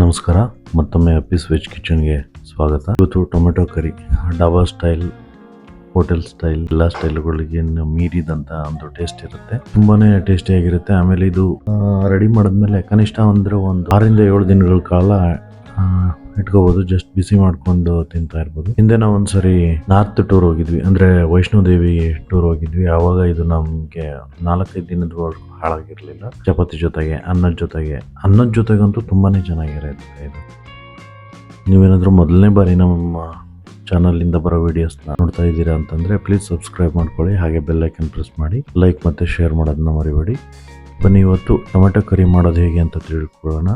ನಮಸ್ಕಾರ. ಮತ್ತೊಮ್ಮೆ ಅಪ್ಪೀಸ್ ವೆಜ್ ಕಿಚನ್ಗೆ ಸ್ವಾಗತ. ಇವತ್ತು tomato curry, dhaba style, hotel style, ಎಲ್ಲ ಸ್ಟೈಲ್ಗಳಿಗೆ ಮೀರಿದಂತ ಒಂದು ಟೇಸ್ಟ್ ಇರುತ್ತೆ. ತುಂಬಾನೇ ಟೇಸ್ಟಿಯಾಗಿರುತ್ತೆ ಆಮೇಲೆ ಇದು ರೆಡಿ ಮಾಡಿದ್ಮೇಲೆ ಕನಿಷ್ಠ ಅಂದ್ರೆ ಒಂದು ಆರಿಂದ ಏಳು ದಿನಗಳ ಕಾಲ ಇಟ್ಕೋಬಹುದು ಜಸ್ಟ್ ಬಿಸಿ ಮಾಡ್ಕೊಂಡು ತಿಂತಾ ಇರ್ಬೋದು. ಹಿಂದೆ ನಾವು ಒಂದ್ಸರಿ ನಾರ್ತ್ ಟೂರ್ ಹೋಗಿದ್ವಿ. ಅಂದ್ರೆ ವೈಷ್ಣೋದೇವಿ ಟೂರ್ ಹೋಗಿದ್ವಿ. ಆವಾಗ ಇದು ನಮ್ಗೆ ನಾಲ್ಕೈದು ದಿನದವರೆಗೂ ಹಾಳಾಗಿರ್ಲಿಲ್ಲ. ಚಪಾತಿ ಜೊತೆಗೆ, ಅನ್ನದ ಜೊತೆಗೆ. ಅನ್ನದ ಜೊತೆಗಂತೂ ತುಂಬಾನೇ ಚೆನ್ನಾಗಿರುತ್ತೆ ಇದು. ನೀವೇನಾದ್ರೂ ಮೊದಲನೇ ಬಾರಿ ನಮ್ಮ ಚಾನಲಿಂದ ಬರೋ ವಿಡಿಯೋಸ್ನ ನೋಡ್ತಾ ಇದ್ದೀರಾ ಅಂತಂದ್ರೆ ಪ್ಲೀಸ್ ಸಬ್ಸ್ಕ್ರೈಬ್ ಮಾಡ್ಕೊಳ್ಳಿ. ಹಾಗೆ ಬೆಲ್ ಐಕನ್ ಪ್ರೆಸ್ ಮಾಡಿ. ಲೈಕ್ ಮತ್ತೆ ಶೇರ್ ಮಾಡೋದನ್ನ ಮರಿಬೇಡಿ. ಬನ್ನಿ ಇವತ್ತು ಟೊಮೆಟೊ ಕರಿ ಮಾಡೋದು ಹೇಗೆ ಅಂತ ತಿಳ್ಕೊಳ್ಳೋಣ.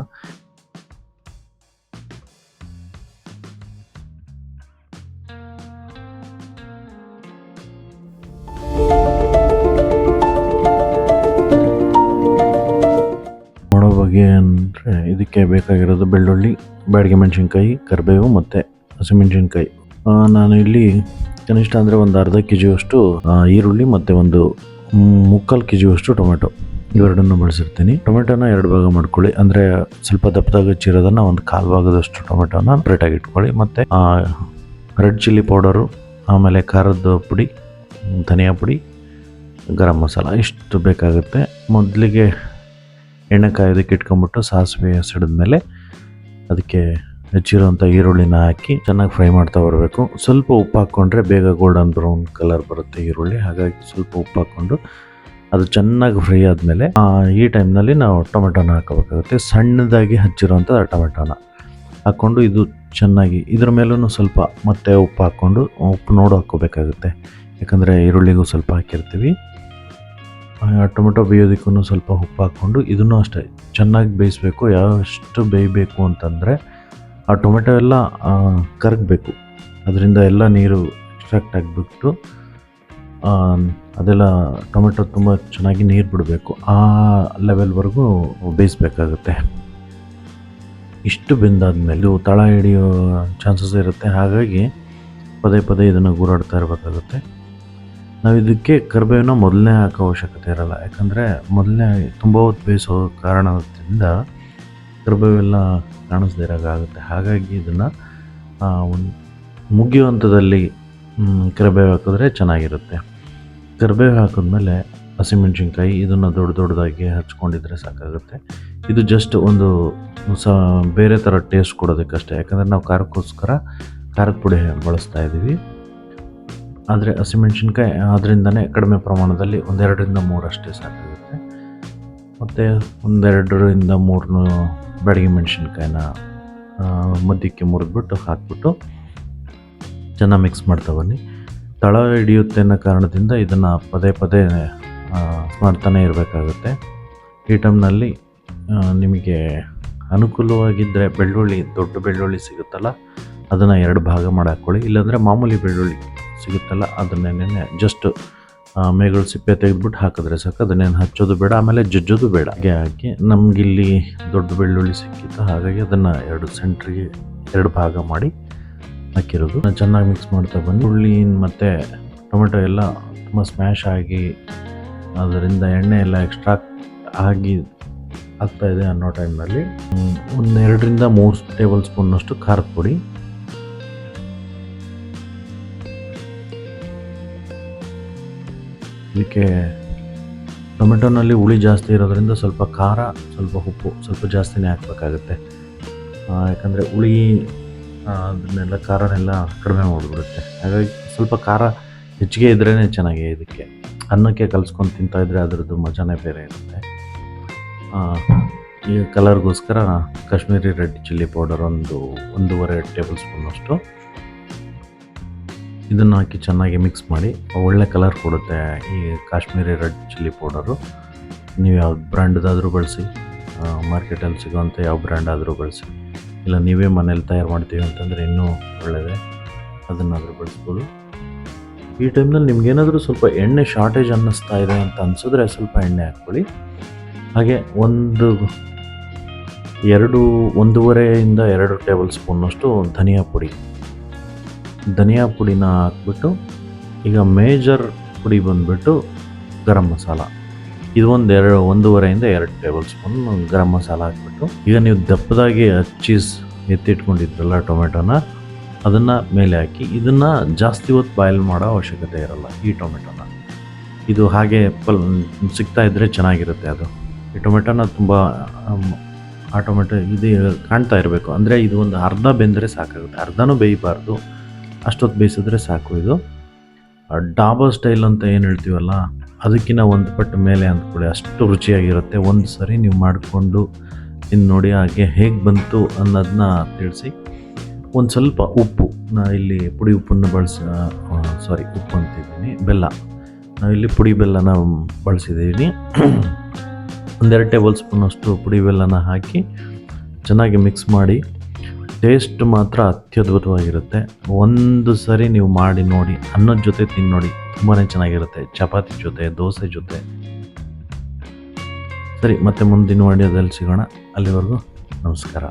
ಅಂದರೆ ಇದಕ್ಕೆ ಬೇಕಾಗಿರೋದು ಬೆಳ್ಳುಳ್ಳಿ, ಬ್ಯಾಡಿಗೆ ಮೆಣಸಿನ್ಕಾಯಿ, ಕರಿಬೇವು ಮತ್ತು ಹಸಿಮೆಣಸಿನ್ಕಾಯಿ. ನಾನು ಇಲ್ಲಿ ಕನಿಷ್ಠ ಅಂದರೆ ಒಂದು ಅರ್ಧ ಕೆ ಜಿಯಷ್ಟು ಈರುಳ್ಳಿ ಮತ್ತು ಒಂದು ಮುಕ್ಕಾಲು ಕೆ ಜಿಯಷ್ಟು ಟೊಮೆಟೊ. ಇವೆರಡನ್ನು ಬಳಸಿರ್ತೀನಿ. ಟೊಮೆಟೊನ ಎರಡು ಭಾಗ ಮಾಡ್ಕೊಳ್ಳಿ. ಅಂದರೆ ಸ್ವಲ್ಪ ದಪ್ಪದಾಗ ಹಚ್ಚಿರೋದನ್ನು ಒಂದು ಕಾಲು ಭಾಗದಷ್ಟು ಟೊಮೆಟೊನ ಸಪ್ರೇಟಾಗಿ ಇಟ್ಕೊಳ್ಳಿ. ಮತ್ತು ರೆಡ್ ಚಿಲ್ಲಿ ಪೌಡರು, ಆಮೇಲೆ ಖಾರದ ಪುಡಿ, ಧನಿಯಾ ಪುಡಿ, ಗರಂ ಮಸಾಲ, ಇಷ್ಟು ಬೇಕಾಗುತ್ತೆ. ಮೊದಲಿಗೆ ಎಣ್ಣೆ ಕಾಯೋದಕ್ಕೆ ಇಟ್ಕೊಂಬಿಟ್ಟು ಸಾಸಿವೆ ಸಿಡಿದ್ಮೇಲೆ ಅದಕ್ಕೆ ಹೆಚ್ಚಿರೋಂಥ ಈರುಳ್ಳಿನ ಹಾಕಿ ಚೆನ್ನಾಗಿ ಫ್ರೈ ಮಾಡ್ತಾ ಬರಬೇಕು. ಸ್ವಲ್ಪ ಉಪ್ಪು ಹಾಕ್ಕೊಂಡ್ರೆ ಬೇಗ ಗೋಲ್ಡನ್ ಬ್ರೌನ್ ಕಲರ್ ಬರುತ್ತೆ ಈರುಳ್ಳಿ. ಹಾಗಾಗಿ ಸ್ವಲ್ಪ ಉಪ್ಪು ಹಾಕ್ಕೊಂಡು ಅದು ಚೆನ್ನಾಗಿ ಫ್ರೈ ಆದಮೇಲೆ ಈ ಟೈಮ್ನಲ್ಲಿ ನಾವು ಟೊಮೆಟೊನ ಹಾಕೋಬೇಕಾಗುತ್ತೆ. ಸಣ್ಣದಾಗಿ ಹಚ್ಚಿರೋಂಥ ಟೊಮೆಟೊನ. ಹಾಕ್ಕೊಂಡು ಇದು ಚೆನ್ನಾಗಿ ಇದ್ರ ಮೇಲೂ ಸ್ವಲ್ಪ ಮತ್ತೆ ಉಪ್ಪು ಹಾಕ್ಕೊಂಡು ಉಪ್ಪು ನೋಡು ಹಾಕ್ಕೋಬೇಕಾಗುತ್ತೆ. ಯಾಕಂದರೆ ಈರುಳ್ಳಿಗೂ ಸ್ವಲ್ಪ ಹಾಕಿರ್ತೀವಿ. ಟೊಮೆಟೊ ಬೇಯೋದಕ್ಕೂ ಸ್ವಲ್ಪ ಉಪ್ಪು ಹಾಕ್ಕೊಂಡು ಇದನ್ನು ಅಷ್ಟೇ ಚೆನ್ನಾಗಿ ಬೇಯಿಸ್ಬೇಕು. ಯಾವಷ್ಟು ಬೇಯಬೇಕು ಅಂತಂದರೆ ಆ ಟೊಮೆಟೊ ಎಲ್ಲ ಕರಗಬೇಕು. ಅದರಿಂದ ಎಲ್ಲ ನೀರು ಎಕ್ಸ್ಟ್ರಾಕ್ಟ್ ಆಗಿಬಿಟ್ಟು ಅದೆಲ್ಲ ಟೊಮೆಟೊ ತುಂಬ ಚೆನ್ನಾಗಿ ನೀರು ಬಿಡಬೇಕು. ಆ ಲೆವೆಲ್ವರೆಗೂ ಬೇಯಿಸ್ಬೇಕಾಗುತ್ತೆ. ಇಷ್ಟು ಬೆಂದಾದ್ಮೇಲೆ ತಳ ಹಿಡಿಯೋ ಚಾನ್ಸಸ್ ಇರುತ್ತೆ. ಹಾಗಾಗಿ ಪದೇ ಪದೇ ಇದನ್ನು ಗೂರಾಡ್ತಾ ಇರಬೇಕಾಗುತ್ತೆ. ನಾವು ಇದಕ್ಕೆ ಕರಿಬೇವನ್ನ ಮೊದಲನೇ ಹಾಕೋ ಅವಶ್ಯಕತೆ ಇರಲ್ಲ. ಯಾಕಂದರೆ ಮೊದಲನೇ ತುಂಬ ಹೊತ್ತು ಬೇಯಿಸೋ ಕಾರಣದಿಂದ ಕರಿಬೇವೆಲ್ಲ ಕಾಣಿಸ್ದೇ ಇರೋಕ್ಕಾಗುತ್ತೆ ಹಾಗಾಗಿ ಇದನ್ನು ಒಂದು ಮುಗಿಯೋ ಹಂತದಲ್ಲಿ ಕರಿಬೇವು ಹಾಕಿದ್ರೆ ಚೆನ್ನಾಗಿರುತ್ತೆ. ಕರಿಬೇವು ಹಾಕಿದ್ಮೇಲೆ ಹಸಿಮೆಣ್ಸಿನ್ಕಾಯಿ ಇದನ್ನು ದೊಡ್ಡ ದೊಡ್ಡದಾಗಿ ಹಚ್ಕೊಂಡಿದ್ರೆ ಸಾಕಾಗುತ್ತೆ. ಇದು ಜಸ್ಟ್ ಒಂದು ಸ ಬೇರೆ ಥರ ಟೇಸ್ಟ್ ಕೊಡೋದಕ್ಕಷ್ಟೇ. ಯಾಕಂದರೆ ನಾವು ಖಾರಕ್ಕೋಸ್ಕರ ಖಾರದ ಪುಡಿ ಬಳಸ್ತಾ ಇದ್ದೀವಿ ಆದರೆ ಹಸಿಮೆಣ್ಸಿನ್ಕಾಯಿ ಅದರಿಂದನೇ ಕಡಿಮೆ ಪ್ರಮಾಣದಲ್ಲಿ ಒಂದೆರಡರಿಂದ ಮೂರಷ್ಟೇ ಸಾಕಾಗುತ್ತೆ. ಮತ್ತು ಒಂದೆರಡರಿಂದ ಮೂರು ಬೆಳಗ್ಗೆ ಮೆಣಸಿನ್ಕಾಯಿನ ಮಧ್ಯಕ್ಕೆ ಮುರಿದ್ಬಿಟ್ಟು ಹಾಕ್ಬಿಟ್ಟು ಚೆನ್ನಾಗಿ ಮಿಕ್ಸ್ ಮಾಡ್ತಾ ಬನ್ನಿ. ತಳ ಹಿಡಿಯುತ್ತೆ ಅನ್ನೋ ಕಾರಣದಿಂದ ಇದನ್ನು ಪದೇ ಪದೇ ಮಾಡ್ತಾನೆ ಇರಬೇಕಾಗುತ್ತೆ. ಈ ಟೈಮ್ನಲ್ಲಿ ನಿಮಗೆ ಅನುಕೂಲವಾಗಿದ್ದರೆ ಬೆಳ್ಳುಳ್ಳಿ, ದೊಡ್ಡ ಬೆಳ್ಳುಳ್ಳಿ ಸಿಗುತ್ತಲ್ಲ, ಅದನ್ನು ಎರಡು ಭಾಗ ಮಾಡಿ ಹಾಕ್ಕೊಳ್ಳಿ ಇಲ್ಲಾಂದರೆ ಮಾಮೂಲಿ ಬೆಳ್ಳುಳ್ಳಿ ಸಿಗುತ್ತಲ್ಲ ಅದನ್ನೇನೆ ಜಸ್ಟ್ ಮೇಗಳು ಸಿಪ್ಪೆ ತೆಗೆದ್ಬಿಟ್ಟು ಹಾಕಿದ್ರೆ ಸಾಕು, ಅದನ್ನೇನು ಹಚ್ಚೋದು ಬೇಡ, ಆಮೇಲೆ ಜಜ್ಜೋದು ಬೇಡ. ಹಾಗೆ ಹಾಕಿ ನಮಗಿಲ್ಲಿ ದೊಡ್ಡ ಬೆಳ್ಳುಳ್ಳಿ ಸಿಕ್ಕಿತ್ತು, ಹಾಗಾಗಿ ಅದನ್ನು ಎರಡು ಸೆಂಟ್ರಿಗೆ ಎರಡು ಭಾಗ ಮಾಡಿ ಹಾಕಿರೋದು. ನಾನು ಚೆನ್ನಾಗಿ ಮಿಕ್ಸ್ ಮಾಡ್ತಾ ಬಂದು ಉಳ್ಳಿ ಮತ್ತು ಟೊಮೆಟೊ ಎಲ್ಲ ತುಂಬ ಸ್ಮ್ಯಾಶ್ ಆಗಿ, ಅದರಿಂದ ಎಣ್ಣೆ ಎಲ್ಲ ಎಕ್ಸ್ಟ್ರಾಕ್ಟ್ ಆಗಿ ಆಗ್ತಾಯಿದೆ ಅನ್ನೋ ಟೈಮ್ನಲ್ಲಿ ಒಂದು ಎರಡರಿಂದ ಮೂರು ಟೇಬಲ್ ಸ್ಪೂನ್ನಷ್ಟು ಖಾರದ ಪುಡಿ. ಇದಕ್ಕೆ ಟೊಮೆಟೊನಲ್ಲಿ ಹುಳಿ ಜಾಸ್ತಿ ಇರೋದ್ರಿಂದ ಸ್ವಲ್ಪ ಖಾರ, ಸ್ವಲ್ಪ ಉಪ್ಪು ಸ್ವಲ್ಪ ಜಾಸ್ತಿನೇ ಹಾಕಬೇಕಾಗುತ್ತೆ. ಯಾಕಂದರೆ ಹುಳಿ ಅದನ್ನೆಲ್ಲ ಖಾರನೆಲ್ಲ ಕಡಿಮೆ ಮಾಡಿಬಿಡುತ್ತೆ. ಹಾಗಾಗಿ ಸ್ವಲ್ಪ ಖಾರ ಹೆಚ್ಚಿಗೆ ಇದ್ರೇ ಚೆನ್ನಾಗಿ ಇದಕ್ಕೆ. ಅನ್ನಕ್ಕೆ ಕಲಿಸ್ಕೊಂಡು ತಿಂತಾಯಿದ್ರೆ ಅದರದ್ದು ಮಜಾನೇ ಬೇರೆ ಇರುತ್ತೆ. ಈ ಕಲರ್ಗೋಸ್ಕರ ಕಾಶ್ಮೀರಿ ರೆಡ್ ಚಿಲ್ಲಿ ಪೌಡರ್ ಒಂದು, ಒಂದೂವರೆ ಟೇಬಲ್ ಸ್ಪೂನಷ್ಟು ಇದನ್ನು ಹಾಕಿ ಚೆನ್ನಾಗಿ ಮಿಕ್ಸ್ ಮಾಡಿ ಒಳ್ಳೆ ಕಲರ್ ಕೊಡುತ್ತೆ ಈ ಕಾಶ್ಮೀರಿ ರೆಡ್ ಚಿಲ್ಲಿ ಪೌಡರು ನೀವು ಯಾವ ಬ್ರ್ಯಾಂಡ್ದಾದರೂ ಬಳಸಿ ಮಾರ್ಕೆಟಲ್ಲಿ ಸಿಗೋಂಥ ಯಾವ ಬ್ರ್ಯಾಂಡ್ ಆದರೂ ಬಳಸಿ. ಇಲ್ಲ, ನೀವೇ ಮನೇಲಿ ತಯಾರು ಮಾಡ್ತೀವಿ ಅಂತಂದರೆ ಇನ್ನೂ ಒಳ್ಳೆಯದೇ ಅದನ್ನಾದರೂ ಬಳಸ್ಬೋದು. ಈ ಟೈಮ್ನಲ್ಲಿ ನಿಮ್ಗೇನಾದರೂ ಸ್ವಲ್ಪ ಎಣ್ಣೆ ಶಾರ್ಟೇಜ್ ಅನ್ನಿಸ್ತಾ ಇದೆ ಅಂತ ಅನಿಸಿದ್ರೆ ಸ್ವಲ್ಪ ಎಣ್ಣೆ ಹಾಕ್ಕೊಳ್ಳಿ. ಹಾಗೆ ಒಂದು, ಎರಡು, ಒಂದೂವರೆಯಿಂದ ಎರಡು ಟೇಬಲ್ ಸ್ಪೂನ್ನಷ್ಟು ಧನಿಯಾ ಪುಡಿ. ಧನಿಯಾ ಪುಡಿನ ಹಾಕ್ಬಿಟ್ಟು, ಈಗ ಮೇಜರ್ ಪುಡಿ ಬಂದುಬಿಟ್ಟು ಗರಂ ಮಸಾಲ. ಇದು ಒಂದು ಎರಡು, ಒಂದೂವರೆಯಿಂದ ಎರಡು ಟೇಬಲ್ ಸ್ಪೂನ್ ಗರಂ ಮಸಾಲ ಹಾಕ್ಬಿಟ್ಟು, ಈಗ ನೀವು ದಪ್ಪದಾಗಿ ಹಚ್ಚೀಸ್ ಎತ್ತಿಟ್ಕೊಂಡಿದ್ರಲ್ಲ ಟೊಮೆಟೊನ, ಅದನ್ನು ಮೇಲೆ ಹಾಕಿ, ಇದನ್ನು ಜಾಸ್ತಿ ಹೊತ್ತು ಬಾಯ್ಲ್ ಮಾಡೋ ಅವಶ್ಯಕತೆ ಇರಲ್ಲ ಈ ಟೊಮೆಟೊನ. ಇದು ಹಾಗೆ ಪಲ್, ಸಿಗ್ತಾ ಇದ್ದರೆ ಚೆನ್ನಾಗಿರುತ್ತೆ ಅದು. ಈ ಟೊಮೆಟೊನ ತುಂಬ ಆ ಟೊಮೆಟೊ ಇದು ಕಾಣ್ತಾ ಇರಬೇಕು. ಅಂದರೆ ಇದು ಒಂದು ಅರ್ಧ ಬೆಂದರೆ ಸಾಕಾಗುತ್ತೆ. ಅರ್ಧನೂ ಬೇಯಬಾರ್ದು. ಅಷ್ಟೊತ್ತು ಬೇಯಿಸಿದ್ರೆ ಸಾಕು ಇದು. ಡಾಬರ್ ಡಾಬಾ ಸ್ಟೈಲ್ ಅಂತ ಏನು ಹೇಳ್ತೀವಲ್ಲ ಅದಕ್ಕಿಂತ ಒಂದು ಪಟ್ಟು ಮೇಲೆ ಅಂದ್ಕೊಳ್ಳಿ ಅಷ್ಟು ರುಚಿಯಾಗಿರುತ್ತೆ. ಒಂದು ಸರಿ ನೀವು ಮಾಡಿಕೊಂಡು ಇನ್ನು ನೋಡಿ ಹಾಗೆ ಹೇಗೆ ಬಂತು ಅನ್ನೋದನ್ನ ತಿಳಿಸಿ. ಒಂದು ಸ್ವಲ್ಪ ಉಪ್ಪು, ನಾ ಇಲ್ಲಿ ಪುಡಿ ಉಪ್ಪನ್ನು ಬಳಸ ಸಾರಿ ಉಪ್ಪು ಅಂತಿದ್ದೀನಿ, ಬೆಲ್ಲ. ನಾವಿಲ್ಲಿ ಪುಡಿ ಬೆಲ್ಲನ ಬಳಸಿದ್ದೀನಿ ಒಂದೆರಡು ಟೇಬಲ್ ಸ್ಪೂನಷ್ಟು ಪುಡಿ ಬೆಲ್ಲನ ಹಾಕಿ ಚೆನ್ನಾಗಿ ಮಿಕ್ಸ್ ಮಾಡಿ ಟೇಸ್ಟ್ ಮಾತ್ರ ಅತ್ಯದ್ಭುತವಾಗಿರುತ್ತೆ. ಒಂದು ಸರಿ ನೀವು ಮಾಡಿ ನೋಡಿ, ಅನ್ನದ ಜೊತೆ ತಿಂದು ನೋಡಿ ತುಂಬಾ ಚೆನ್ನಾಗಿರುತ್ತೆ. ಚಪಾತಿ ಜೊತೆ, ದೋಸೆ ಜೊತೆ. ಸರಿ, ಮತ್ತೆ ಮುಂದಿನ ವಾಡಿಯೋದಲ್ಲಿ ಸಿಗೋಣ. ಅಲ್ಲಿವರೆಗೂ ನಮಸ್ಕಾರ.